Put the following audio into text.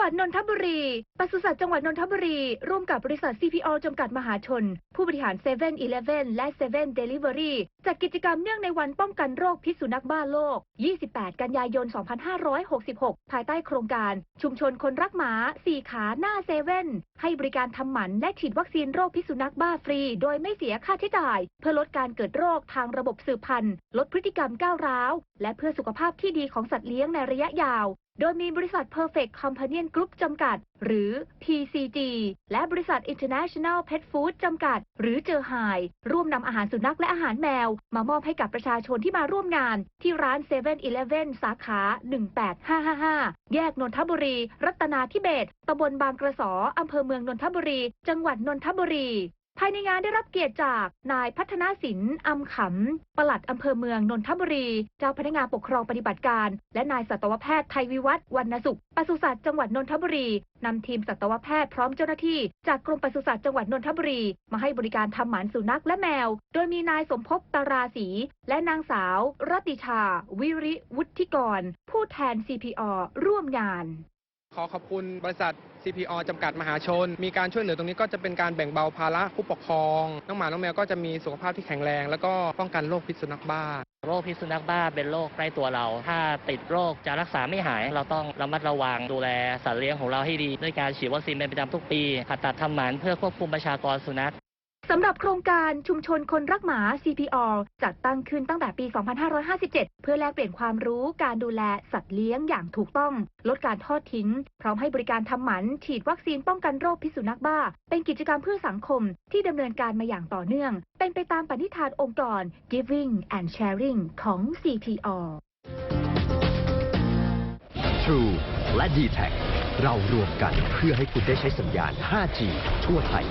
วัดนนทบุรี ปศุสัตว์จังหวัดนนทบุรี ร่วมกับบริษัท CPO จำกัดมหาชน ผู้บริหาร7 e เ e ่ e อและ7 Delivery จัดกิจกรรมเนื่องในวันป้องกันโรคพิษสุนัขบ้าโลก 28 กันยายน 2566 ภายใต้โครงการ ชุมชนคนรักหมา4ขาหน้าเซเว่น ให้บริการทำหมันและฉีดวัคซีนโรคพิษสุนัขบ้าฟรี โดยไม่เสียค่าใช้จ่าย เพื่อลดการเกิดโรคทางระบบสืบพันธุ์ ลดพฤติกรรมก้าวร้าว และเพื่อสุขภาพที่ดีของสัตว์เลี้ยงในระยะยาว โดยมีบริษัท Perfect Companion Group จำกัด หรือ PCG และบริษัท International Pet Food จำกัด หรือเจอหายร่วมนำอาหารสุนัขและอาหารแมวมามอบให้กับประชาชนที่มาร่วมงาน ที่ร้าน7 e เ e ่ e สาขา 18555 แยกนนทบุรี รัตนาธิเบศตำบลบางกระสออำเภอเมืองนนทบุรี จังหวัดนนทบุรี ภายในงานได้รับเกียรติจากนายพัฒนาสินอำขำปลัดอำเภอเมืองนนทบุรี เจ้าพนักงานปกครองปฏิบัติการ และนายสัตวแพทย์ไทยวิวัฒน์วรรณสุขปศุสัตว์จังหวัดนนทบุรีนำทีมสัตวแพทย์พร้อมเจ้าหน้าที่ จากกรมปศุสัตว์จังหวัดนนทบุรี มาให้บริการทำหมันสุนัขและแมว โดยมีนายสมภพตาราศีและนางสาวรตติชา วิริวุฒิกร ผู้แทน CPO ร่วมงาน ขอขอบคุณบริษัท CPO จำกัดมหาชน มีการช่วยเหลือตรงนี้ก็จะเป็นการแบ่งเบาภาระผู้ปกครอง น้องหมา น้องแมวก็จะมีสุขภาพที่แข็งแรง แล้วก็ป้องกันโรคพิษสุนัขบ้า โรคพิษสุนัขบ้าเป็นโรคใกล้ตัวเรา ถ้าติดโรคจะรักษาไม่หาย เราต้องระมัดระวังดูแลสัตว์เลี้ยงของเราให้ดี ด้วยการฉีดวัคซีนเป็นประจำทุกปีผ่าตัดทำหมันเพื่อควบคุมประชากรสุนัข สำหรับโครงการชุมชนคนรักหมา CPO จัดตั้งขึ้นตั้งแต่ปี 2557 เพื่อแลกเปลี่ยนความรู้การดูแลสัตว์เลี้ยงอย่างถูกต้อง ลดการทอดทิ้ง พร้อมให้บริการทำหมัน ฉีดวัคซีนป้องกันโรคพิษสุนัขบ้า เป็นกิจกรรมเพื่อสังคมที่ดำเนินการมาอย่างต่อเนื่อง เป็นไปตามปณิธานองค์กร Giving and Sharing ของ CPO True และ d t แท เรารวมกันเพื่อให้คุณได้ใช้สัญญาณ 5G ทั่วไทย